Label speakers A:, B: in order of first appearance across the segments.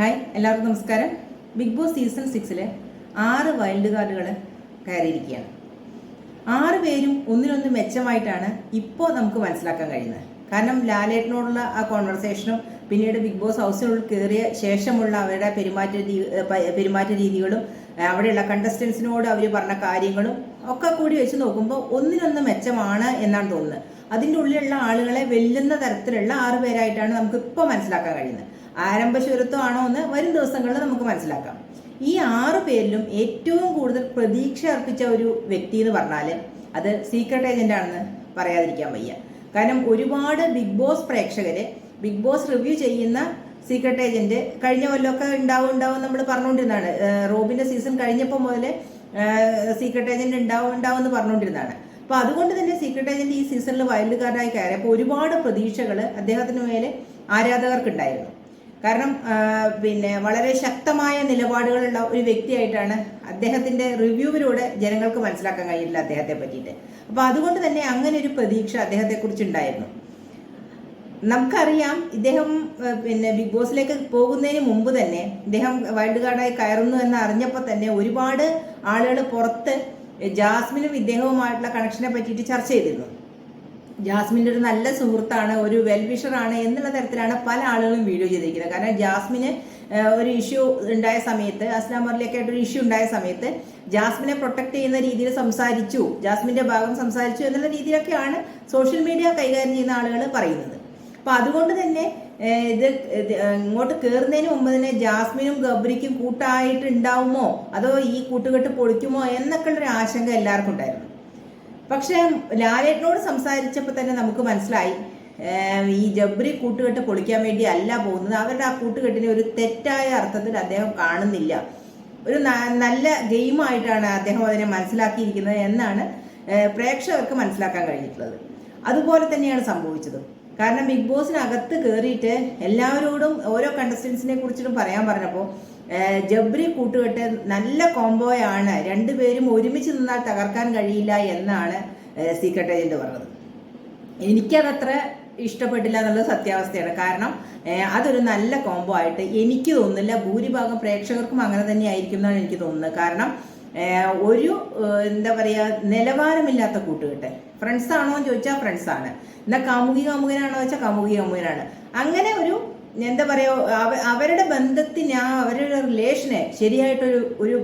A: Hi എല്ലാവർക്കും നമസ്കാരം. Big boss season സിക്സിലെ ആറ് വൈൽഡ് കാർഡുകൾ കയറിയിരിക്കുകയാണ്. ആറ് പേരും ഒന്നിനൊന്ന് മെച്ചമായിട്ടാണ് ഇപ്പോൾ നമുക്ക് മനസ്സിലാക്കാൻ കഴിയുന്നത്. കാരണം ലാലേട്ടനോടുള്ള ആ കോൺവെർസേഷനും പിന്നീട് ബിഗ് ബോസ് ഹൗസിനുള്ളിൽ കയറിയ ശേഷമുള്ള അവരുടെ പെരുമാറ്റ പെരുമാറ്റ രീതികളും അവിടെയുള്ള കണ്ടസ്റ്റൻസിനോട് അവർ പറഞ്ഞ കാര്യങ്ങളും ഒക്കെ കൂടി വെച്ച് നോക്കുമ്പോൾ ഒന്നിനൊന്ന് മെച്ചമാണ് എന്നാണ് തോന്നുന്നത്. അതിന്റെ ഉള്ളിലുള്ള ആളുകളെ വെല്ലുന്ന തരത്തിലുള്ള ആറ് പേരായിട്ടാണ് നമുക്ക് ഇപ്പോൾ മനസ്സിലാക്കാൻ കഴിയുന്നത്. ആരംഭശൂരത്വം ആണോ എന്ന് വരും ദിവസങ്ങളിൽ നമുക്ക് മനസ്സിലാക്കാം. ഈ ആറ് പേരിലും ഏറ്റവും കൂടുതൽ പ്രതീക്ഷ അർപ്പിച്ച ഒരു വ്യക്തി എന്ന് പറഞ്ഞാൽ അത് സീക്രട്ട് ഏജന്റ് ആണെന്ന് പറയാതിരിക്കാൻ വയ്യ. കാരണം ഒരുപാട് ബിഗ് ബോസ് പ്രേക്ഷകര് ബിഗ് ബോസ് റിവ്യൂ ചെയ്യുന്ന സീക്രട്ട് ഏജന്റ് കഴിഞ്ഞ കൊല്ലമൊക്കെ ഉണ്ടാവും ഉണ്ടാവും നമ്മൾ പറഞ്ഞുകൊണ്ടിരുന്നതാണ്. റോബിന്റെ സീസൺ കഴിഞ്ഞപ്പോൾ മുതൽ സീക്രട്ട് ഏജന്റ് ഉണ്ടാവും ഉണ്ടാവും എന്ന് പറഞ്ഞുകൊണ്ടിരുന്നതാണ്. അപ്പൊ അതുകൊണ്ട് തന്നെ സീക്രട്ട് ഏജന്റ് ഈ സീസണിൽ വൈൽഡ് കാർഡായി കയറിയപ്പോൾ ഒരുപാട് പ്രതീക്ഷകൾ അദ്ദേഹത്തിന് മേലെ ആരാധകർക്കുണ്ടായിരുന്നു. കാരണം പിന്നെ വളരെ ശക്തമായ നിലപാടുകളുള്ള ഒരു വ്യക്തിയായിട്ടാണ് അദ്ദേഹത്തിന്റെ റിവ്യൂവിലൂടെ ജനങ്ങൾക്ക് മനസ്സിലാക്കാൻ കഴിയില്ല അദ്ദേഹത്തെ പറ്റിയിട്ട്. അപ്പൊ അതുകൊണ്ട് തന്നെ അങ്ങനെ ഒരു പ്രതീക്ഷ അദ്ദേഹത്തെ കുറിച്ചുണ്ടായിരുന്നു നമുക്കറിയാം ഇദ്ദേഹം പിന്നെ ബിഗ് ബോസിലേക്ക് പോകുന്നതിന് മുമ്പ് തന്നെ ഇദ്ദേഹം വൈൽഡ് കാർഡായി കയറുന്നു എന്ന് അറിഞ്ഞപ്പോൾ തന്നെ ഒരുപാട് ആളുകൾ പുറത്ത് ജാസ്മിനും ഇദ്ദേഹവുമായിട്ടുള്ള കണക്ഷനെ പറ്റിയിട്ട് ചർച്ച ചെയ്തിരുന്നു. ജാസ്മിന്റെ ഒരു നല്ല സുഹൃത്താണ് ഒരു വെൽവിഷറാണ് എന്നുള്ള തരത്തിലാണ് പല ആളുകളും വീഡിയോ ചെയ്തിരിക്കുന്നത്. കാരണം ജാസ്മിന് ഒരു ഇഷ്യൂ ഉണ്ടായ സമയത്ത് അസ്ലാം മറിലൊക്കെ ആയിട്ട് ഒരു ഇഷ്യൂ ഉണ്ടായ സമയത്ത് ജാസ്മിനെ പ്രൊട്ടക്ട് ചെയ്യുന്ന രീതിയിൽ സംസാരിച്ചു ജാസ്മിന്റെ ഭാഗം സംസാരിച്ചു എന്നുള്ള രീതിയിലൊക്കെയാണ് സോഷ്യൽ മീഡിയ കൈകാര്യം ചെയ്യുന്ന ആളുകൾ പറയുന്നത്. അപ്പൊ അതുകൊണ്ട് തന്നെ ഇത് ഇങ്ങോട്ട് കയറുന്നതിന് മുമ്പ് തന്നെ ജാസ്മിനും ഗബ്രിക്കും കൂട്ടായിട്ട് ഉണ്ടാവുമോ? അതോ ഈ കൂട്ടുകെട്ട് പൊളിക്കുമോ എന്നൊക്കെ ഉള്ളൊരു ആശങ്ക എല്ലാവർക്കും ഉണ്ടായിരുന്നു. പക്ഷേ ലാലേട്ടനോട് സംസാരിച്ചപ്പോൾ തന്നെ നമുക്ക് മനസ്സിലായി. ഈ ജബ്രി കൂട്ടുകെട്ട് പൊളിക്കാൻ വേണ്ടി അല്ല പോകുന്നത്. അവരുടെ ആ കൂട്ടുകെട്ടിനെ ഒരു തെറ്റായ അർത്ഥത്തിൽ അദ്ദേഹം കാണുന്നില്ല. ഒരു നല്ല ഗെയിമായിട്ടാണ് അദ്ദേഹം അതിനെ മനസ്സിലാക്കിയിരിക്കുന്നത് എന്നാണ് പ്രേക്ഷകർക്ക് മനസ്സിലാക്കാൻ കഴിഞ്ഞിട്ടുള്ളത്. അതുപോലെ തന്നെയാണ് സംഭവിച്ചത്. കാരണം ബിഗ് ബോസിനകത്ത് കയറിയിട്ട് എല്ലാവരോടും ഓരോ കണ്ടസ്റ്റൻസിനെ കുറിച്ചിട്ടും പറയാൻ പറഞ്ഞപ്പോൾ ജബ്രി കൂട്ടുകെട്ട് നല്ല കോംബോയാണ്. രണ്ടുപേരും ഒരുമിച്ച് നിന്നാൽ തകർക്കാൻ കഴിയില്ല എന്നാണ് സീക്രട്ട് ഏജന്റ് പറഞ്ഞത്. എനിക്കതത്ര ഇഷ്ടപ്പെട്ടില്ല എന്നുള്ളത് സത്യാവസ്ഥയാണ്. കാരണം അതൊരു നല്ല കോംബോ ആയിട്ട് എനിക്ക് തോന്നുന്നില്ല ഭൂരിഭാഗം പ്രേക്ഷകർക്കും അങ്ങനെ തന്നെ ആയിരിക്കും എന്നാണ് എനിക്ക് തോന്നുന്നത്. കാരണം ഒരു എന്താ പറയാ നിലവാരമില്ലാത്ത കൂട്ടുകെട്ട്. ഫ്രണ്ട്സ് ആണോ എന്ന് ചോദിച്ചാൽ ഫ്രണ്ട്സ് ആണ് എന്നാൽ കാമുകി കാമുകനാണോ വെച്ചാൽ കാമുകി കാമുകനാണ്. അങ്ങനെ ഒരു എന്താ പറയുക അവ- അവരുടെ ബന്ധത്തിന് ആ അവരുടെ റിലേഷനെ ശരിയായിട്ടൊരു ഒരു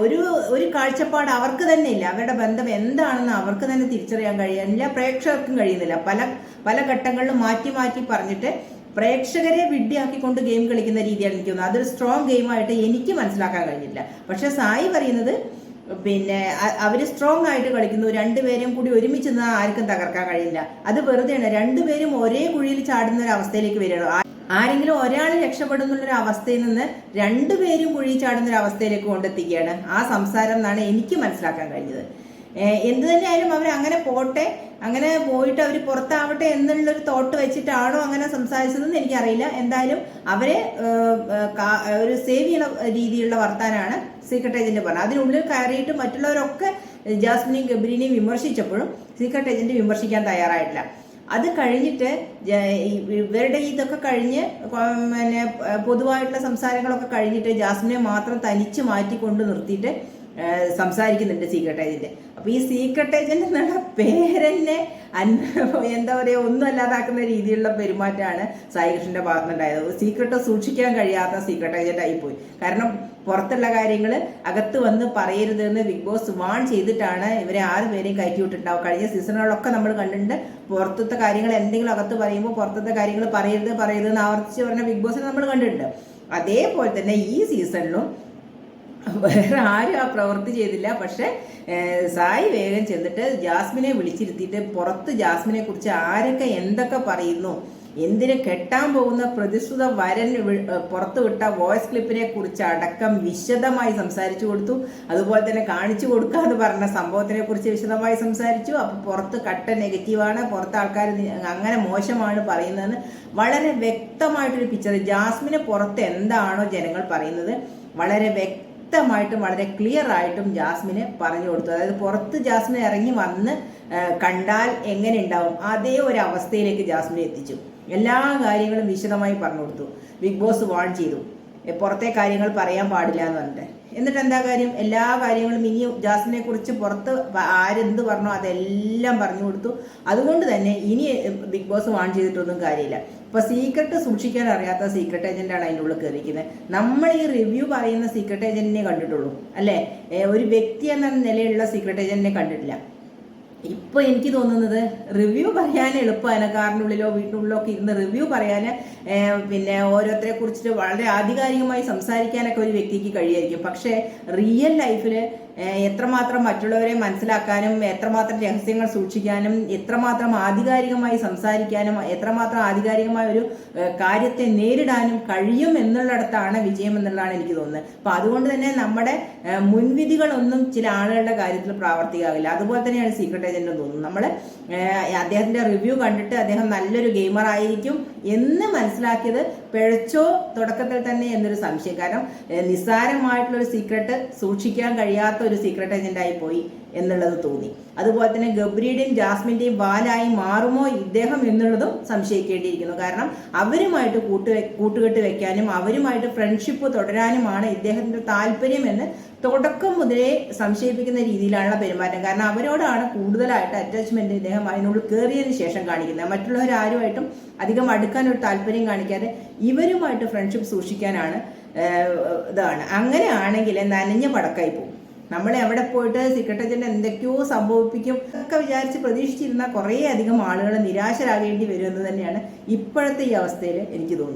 A: ഒരു ഒരു കാഴ്ചപ്പാട് അവർക്ക് തന്നെ ഇല്ല. അവരുടെ ബന്ധം എന്താണെന്ന് അവർക്ക് തന്നെ തിരിച്ചറിയാൻ കഴിയുന്നില്ല പ്രേക്ഷകർക്കും കഴിയുന്നില്ല. പല പല ഘട്ടങ്ങളിലും മാറ്റി മാറ്റി പറഞ്ഞിട്ട് പ്രേക്ഷകരെ വിഡ്ഢിയാക്കിക്കൊണ്ട് ഗെയിം കളിക്കുന്ന രീതിയാണ് എനിക്ക് തോന്നുന്നത്. അതൊരു സ്ട്രോങ് ഗെയിമായിട്ട് എനിക്ക് മനസ്സിലാക്കാൻ കഴിഞ്ഞില്ല പക്ഷെ സായി പറയുന്നത് പിന്നെ അവർ സ്ട്രോങ് ആയിട്ട് കളിക്കുന്നു. രണ്ടുപേരും കൂടി ഒരുമിച്ച് നിന്നാൽ ആർക്കും തകർക്കാൻ കഴിയില്ല. അത് വെറുതെയാണ് രണ്ടുപേരും ഒരേ കുഴിയിൽ ചാടുന്ന ഒരു അവസ്ഥയിലേക്ക് വരികയാണ്. ആരെങ്കിലും ഒരാൾ രക്ഷപ്പെടുന്ന ഒരു അവസ്ഥയിൽ നിന്ന് രണ്ടുപേരും കുഴി ചാടുന്ന ഒരു അവസ്ഥയിലേക്ക് കൊണ്ടെത്തിക്കുകയാണ്. ആ സംസാരം എന്നാണ് എനിക്ക് മനസ്സിലാക്കാൻ കഴിഞ്ഞത്. എന്ത് തന്നെയായാലും അവർ അങ്ങനെ പോട്ടെ അങ്ങനെ പോയിട്ട് അവർ പുറത്താവട്ടെ എന്നുള്ളൊരു തോട്ട് വെച്ചിട്ടാണോ അങ്ങനെ സംസാരിച്ചതെന്ന് എനിക്കറിയില്ല. എന്തായാലും അവരെ ഒരു സേവ് ചെയ്യണ രീതിയിലുള്ള വർത്താനാണ് സീക്രട്ട് ഏജന്റ് പറഞ്ഞത്. അതിനുള്ളിൽ കയറിയിട്ട് മറ്റുള്ളവരൊക്കെ ജാസ്മിനെയും ഗബ്രീനെയും വിമർശിച്ചപ്പോഴും സീക്രട്ട് ഏജന്റ് വിമർശിക്കാൻ തയ്യാറായിട്ടില്ല. അത് കഴിഞ്ഞിട്ട് ഇവരുടെ ഇതൊക്കെ കഴിഞ്ഞ് പിന്നെ പൊതുവായിട്ടുള്ള സംസാരങ്ങളൊക്കെ കഴിഞ്ഞിട്ട് ജാസ്മിനെ മാത്രം തനിച്ച് മാറ്റിക്കൊണ്ട് നിർത്തിയിട്ട് സംസാരിക്കുന്നുണ്ട് സീക്രട്ട് ഏജന്റ് അപ്പൊ ഈ സീക്രട്ട് ഏജന്റ് എന്നുള്ള പേരന്നെ എന്താ പറയുക ഒന്നും അല്ലാതാക്കുന്ന രീതിയിലുള്ള പെരുമാറ്റമാണ് സായികൃഷ്ണന്റെ ഭാഗത്തുനിന്നുണ്ടായത്. സീക്രട്ട് സൂക്ഷിക്കാൻ കഴിയാത്ത സീക്രട്ട് ഏജന്റ് ആയിപ്പോയി. കാരണം പുറത്തുള്ള കാര്യങ്ങൾ അകത്ത് വന്ന് പറയരുത് എന്ന് ബിഗ് ബോസ് വാൺ ചെയ്തിട്ടാണ് ഇവരെ ആറ് പേരെയും കയറ്റി വിട്ടിട്ടുണ്ടാവും കഴിഞ്ഞ സീസണുകളൊക്കെ നമ്മൾ കണ്ടിട്ടുണ്ട്. പുറത്തത്തെ കാര്യങ്ങൾ എന്തെങ്കിലും അകത്ത് പറയുമ്പോൾ പുറത്തത്തെ കാര്യങ്ങൾ പറയരുത് പറയരുത് എന്ന് ആവർത്തിച്ച് പറഞ്ഞ ബിഗ് ബോസിനെ നമ്മൾ കണ്ടിട്ടുണ്ട്. അതേപോലെ തന്നെ ഈ സീസണിലും വേറെ ആരും ആ പ്രവൃത്തി ചെയ്തില്ല. പക്ഷെ സായി വേഗം ചെന്നിട്ട് ജാസ്മിനെ വിളിച്ചിരുത്തിയിട്ട് പുറത്ത് ജാസ്മിനെ കുറിച്ച് ആരൊക്കെ എന്തൊക്കെ പറയുന്നു എന്തിന് കെട്ടാൻ പോകുന്ന പ്രതിശ്രുത വരൻ പുറത്തു വിട്ട വോയിസ് ക്ലിപ്പിനെ കുറിച്ച് അടക്കം വിശദമായി സംസാരിച്ചു കൊടുത്തു. അതുപോലെ തന്നെ കാണിച്ചു കൊടുക്കുക എന്ന് പറഞ്ഞ സംഭവത്തിനെ കുറിച്ച് വിശദമായി സംസാരിച്ചു. അപ്പൊ പുറത്ത് കട്ട നെഗറ്റീവാണ് പുറത്ത് ആൾക്കാർ അങ്ങനെ മോശമാണ് പറയുന്നതെന്ന് വളരെ വ്യക്തമായിട്ടൊരു പിക്ചർ ജാസ്മിനെ പുറത്ത് എന്താണോ ജനങ്ങൾ പറയുന്നത് വളരെ വ്യക്ത വ്യക്തമായിട്ടും വളരെ ക്ലിയർ ആയിട്ടും ജാസ്മിന് പറഞ്ഞു കൊടുത്തു. അതായത് പുറത്ത് ജാസ്മിൻ ഇറങ്ങി വന്ന് കണ്ടാൽ എങ്ങനെ ഉണ്ടാവും? അതേ ഒരു അവസ്ഥയിലേക്ക് ജാസ്മിനെ എത്തിച്ചു. എല്ലാ കാര്യങ്ങളും വിശദമായി പറഞ്ഞു കൊടുത്തു. ബിഗ് ബോസ് വാൺ ചെയ്തു. പുറത്തെ കാര്യങ്ങൾ പറയാൻ പാടില്ല എന്ന് പറഞ്ഞിട്ട്. എന്നിട്ട് എന്താ കാര്യം? എല്ലാ കാര്യങ്ങളും ഇനി ജാസ്മിനെ കുറിച്ച് പുറത്ത് ആരെന്ത് പറഞ്ഞോ അതെല്ലാം പറഞ്ഞു കൊടുത്തു. അതുകൊണ്ട് തന്നെ ഇനി ബിഗ് ബോസ് വാൺ ചെയ്തിട്ടൊന്നും കാര്യമില്ല. ഇപ്പൊ സീക്രട്ട് സൂക്ഷിക്കാൻ അറിയാത്ത സീക്രട്ട് ഏജന്റാണ് അതിന്റെ ഉള്ളിൽ കയറിയിരിക്കുന്നത് നമ്മൾ ഈ റിവ്യൂ പറയുന്ന സീക്രട്ട് ഏജന്റിനെ കണ്ടിട്ടുള്ളൂ അല്ലേ? ഒരു വ്യക്തി എന്ന നിലയിലുള്ള സീക്രട്ട് ഏജന്റിനെ കണ്ടിട്ടില്ല. ഇപ്പൊ എനിക്ക് തോന്നുന്നത് റിവ്യൂ പറയാൻ എളുപ്പമാണ്. കാറിന്റെ ഉള്ളിലോ വീട്ടിനുള്ളിലോ ഒക്കെ ഇരുന്ന് റിവ്യൂ പറയാൻ പിന്നെ ഓരോരുത്തരെ കുറിച്ചിട്ട് വളരെ ആധികാരികമായി സംസാരിക്കാനൊക്കെ ഒരു വ്യക്തിക്ക് കഴിയായിരിക്കും. പക്ഷേ റിയൽ ലൈഫിൽ എത്രമാത്രം മറ്റുള്ളവരെ മനസ്സിലാക്കാനും എത്രമാത്രം രഹസ്യങ്ങൾ സൂക്ഷിക്കാനും എത്രമാത്രം ആധികാരികമായി സംസാരിക്കാനും എത്രമാത്രം ആധികാരികമായ ഒരു കാര്യത്തെ നേരിടാനും കഴിയും എന്നുള്ളിടത്താണ് വിജയം എന്നുള്ളതാണ് എനിക്ക് തോന്നുന്നത്. അപ്പൊ അതുകൊണ്ട് തന്നെ നമ്മുടെ മുൻവിധികളൊന്നും ചില ആളുകളുടെ കാര്യത്തിൽ പ്രാവർത്തികമാകില്ല. അതുപോലെ തന്നെയാണ് സീക്രട്ട് ഏജന്റ് തോന്നുന്നത്. നമ്മൾ അദ്ദേഹത്തിന്റെ റിവ്യൂ കണ്ടിട്ട് അദ്ദേഹം നല്ലൊരു ഗെയിമർ ആയിരിക്കും എന്ന് മനസ്സിലാക്കിയത് പിഴച്ചോ തുടക്കത്തിൽ തന്നെ എന്നൊരു സംശയം. കാരണം നിസ്സാരമായിട്ടുള്ളൊരു സീക്രട്ട് സൂക്ഷിക്കാൻ കഴിയാത്ത ഒരു സീക്രട്ട് ഏജന്റ് ആയി പോയി എന്നുള്ളത് തോന്നി. അതുപോലെ തന്നെ ഗബ്രിയുടെയും ജാസ്മിന്റെയും വാലായി മാറുമോ ഇദ്ദേഹം എന്നുള്ളതും സംശയിക്കേണ്ടിയിരിക്കുന്നു. കാരണം അവരുമായിട്ട് കൂട്ട് കൂട്ടുകെട്ട് വെക്കാനും അവരുമായിട്ട് ഫ്രണ്ട്ഷിപ്പ് തുടരാനുമാണ് ഇദ്ദേഹത്തിന്റെ താല്പര്യം എന്ന് തുടക്കം മുതലേ സംശയിപ്പിക്കുന്ന രീതിയിലാണുള്ള പെരുമാറ്റം. കാരണം അവരോടാണ് കൂടുതലായിട്ട് അറ്റാച്ച്മെന്റ് ഇദ്ദേഹം അതിനുള്ളിൽ കയറിയതിന് ശേഷം കാണിക്കുന്നത്. മറ്റുള്ളവരാരുമായിട്ടും അധികം അടുക്കാൻ ഒരു താല്പര്യം കാണിക്കാതെ ഇവരുമായിട്ട് ഫ്രണ്ട്ഷിപ്പ് സൂക്ഷിക്കാനാണ് ഇതാണ്. അങ്ങനെയാണെങ്കിൽ നനഞ്ഞ പടക്കായി പോകും. നമ്മൾ എവിടെ പോയിട്ട് സീക്രട്ട് ഏജന്റ് എന്തൊക്കെയോ സംഭവിപ്പിക്കും ഒക്കെ വിചാരിച്ച് പ്രതീക്ഷിച്ചിരുന്ന കുറേ അധികം ആളുകൾ നിരാശരാകേണ്ടി വരുമെന്ന് തന്നെയാണ് ഇപ്പോഴത്തെ ഈ അവസ്ഥയിൽ എനിക്ക് തോന്നുന്നത്.